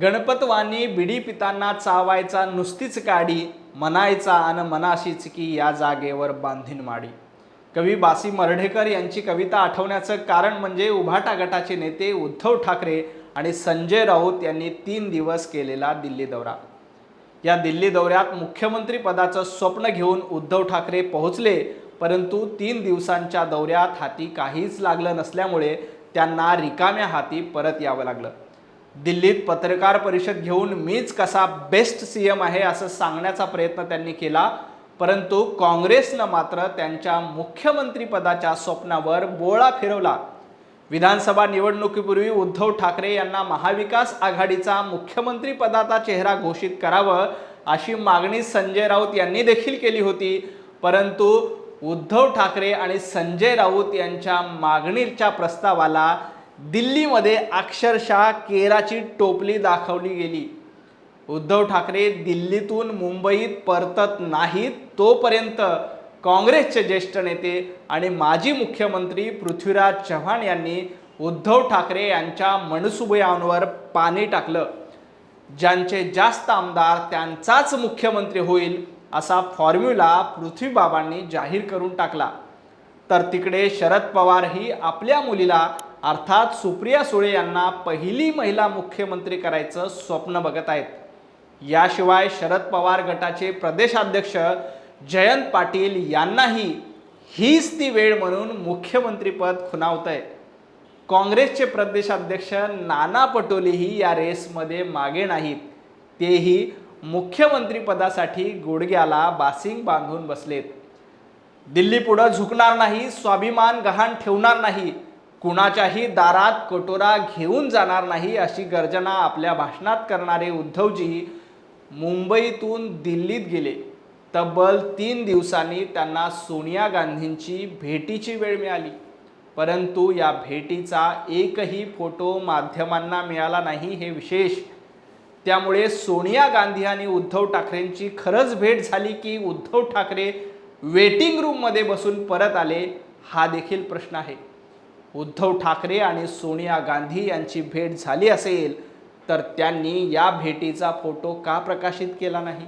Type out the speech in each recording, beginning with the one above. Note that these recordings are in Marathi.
गणपतवानी बिडी पितांना चावायचा नुसतीच काडी म्हणायचा आणि मनाशीच की या जागेवर बांधीन माडी. कवी बासी मर्ढेकर यांची कविता आठवण्याचं कारण म्हणजे उभाटा गटाचे नेते उद्धव ठाकरे आणि संजय राऊत यांनी तीन दिवस केलेला दिल्ली दौरा. या दिल्ली दौऱ्यात मुख्यमंत्री पदाचं स्वप्न घेऊन उद्धव ठाकरे पोहोचले परंतु तीन दिवसांच्या दौऱ्यात हाती काहीच लागलं नसल्यामुळे त्यांना रिकाम्या हाती परत यावं लागलं. दिल्लीत पत्रकार परिषद घेऊन मीच कसा बेस्ट सी एम आहे असं सांगण्याचा प्रयत्न त्यांनी केला. परंतु काँग्रेसनं मात्र त्यांच्या मुख्यमंत्रीपदाच्या स्वप्नावर बोळा फिरवला. विधानसभा निवडणुकीपूर्वी उद्धव ठाकरे यांना महाविकास आघाडीचा मुख्यमंत्रीपदाचा चेहरा घोषित करावं अशी मागणी संजय राऊत यांनी देखील केली होती. परंतु उद्धव ठाकरे आणि संजय राऊत यांच्या मागणीच्या प्रस्तावाला दिल्लीमध्ये अक्षरशः केराची टोपली दाखवली गेली. उद्धव ठाकरे दिल्लीतून मुंबईत परतत नाहीत तोपर्यंत काँग्रेसचे ज्येष्ठ नेते आणि माजी मुख्यमंत्री पृथ्वीराज चव्हाण यांनी उद्धव ठाकरे यांच्या मनसुबयांवर पाणी टाकलं. ज्यांचे जास्त आमदार त्यांचाच मुख्यमंत्री होईल असा फॉर्म्युला पृथ्वीबाबांनी जाहीर करून टाकला. तर तिकडे शरद पवारही आपल्या मुलीला अर्थात सुप्रिया सुळे यांना पहिली महिला मुख्यमंत्री करायचं स्वप्न बघत आहेत. याशिवाय शरद पवार गटाचे प्रदेशाध्यक्ष जयंत पाटील यांनाही हीच ती वेळ म्हणून मुख्यमंत्रीपद खुणावत आहे काँग्रेसचे प्रदेशाध्यक्ष नाना पटोलेही या रेसमध्ये मागे नाहीत. तेही मुख्यमंत्रीपदासाठी गुडघ्याला बासिंग बांधून बसलेत. दिल्ली पुढं झुकणार नाही स्वाभिमान गहाण ठेवणार नाही. कुणाच्याही दारात कटोरा घेऊन जाणार नाही अशी गर्जना आपल्या भाषणात करणारे उद्धवजी मुंबईतून दिल्लीत गेले. तब्बल तीन दिवसांनी त्यांना सोनिया गांधींची भेटीची वेळ मिळाली. परंतु या भेटीचा एकही फोटो माध्यमांना मिळाला नाही हे विशेष. त्यामुळे सोनिया गांधी आणि उद्धव ठाकरेंची खरंच भेट झाली की उद्धव ठाकरे वेटिंग रूममध्ये बसून परत आले हा देखील प्रश्न आहे. उद्धव ठाकरे आणि सोनिया गांधी यांची भेट झाली असेल तर त्यांनी या भेटीचा फोटो का प्रकाशित केला नाही?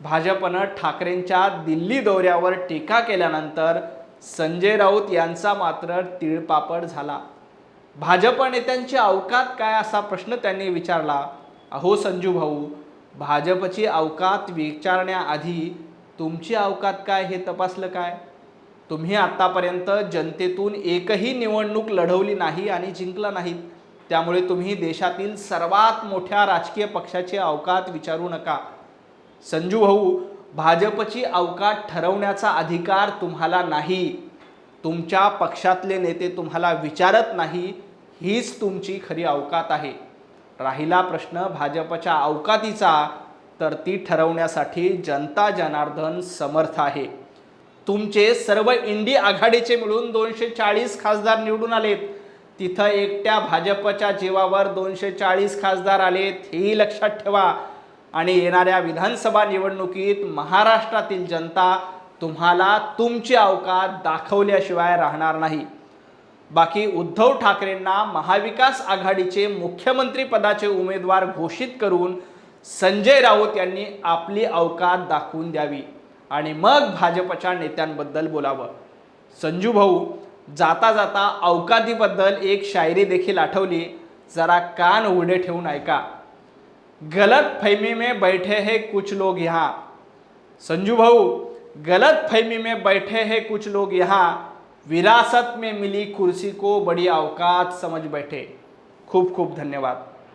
भाजपनं ठाकरेंच्या दिल्ली दौऱ्यावर टीका केल्यानंतर संजय राऊत यांचा मात्र तिळपापड झाला. भाजप नेत्यांची अवकात काय असा प्रश्न त्यांनी विचारला? अहो संजू भाऊ भाजपची अवकात विचारण्याआधी तुमची अवकात काय हे तपासलं काय? तुम्ही आत्तापर्यंत जनतेतून एकही निवडणूक लढवली नाही आणि जिंकला नाहीत त्यामुळे तुम्ही देशातील सर्वात मोठ्या राजकीय पक्षाची अवकात विचारू नका. संजू भाऊ भाजपची अवकात ठरवण्याचा अधिकार तुम्हाला नाही. तुमच्या पक्षातले नेते तुम्हाला विचारत नाही हीच तुमची खरी अवकात आहे. राहिला प्रश्न भाजपच्या अवकातीचा तर ती ठरवण्यासाठी जनता जनार्दन समर्थ आहे. तुमचे सर्व इंडी आघाडीचे मिळून दोनशे चाळीस खासदार निवडून आलेत. तिथं एकट्या भाजपच्या जीवावर दोनशे चाळीस खासदार आलेत हेही लक्षात ठेवा. आणि येणाऱ्या विधानसभा निवडणुकीत महाराष्ट्रातील जनता तुम्हाला तुमची अवकात दाखवल्याशिवाय राहणार नाही. बाकी उद्धव ठाकरेंना महाविकास आघाडीचे मुख्यमंत्री पदाचे उमेदवार घोषित करून संजय राऊत यांनी आपली अवकात दाखवून द्यावी. आणि मग भाजपच्या नेत्यांबद्दल बोलावं. संजू भाऊ जाता जाता अवकादीबद्दल एक शायरी देखील आठवली. जरा कान उघडे ठेवून ऐका. गलत फहमी में बैठे हे कुछ लोग यहाँ. संजू भाऊ गलत फहमी में बैठे हैं कुछ लोग यहाँ. विरासत में मिली कुर्सी को बड़ी अवकात समझ बैठे. खूप खूप धन्यवाद.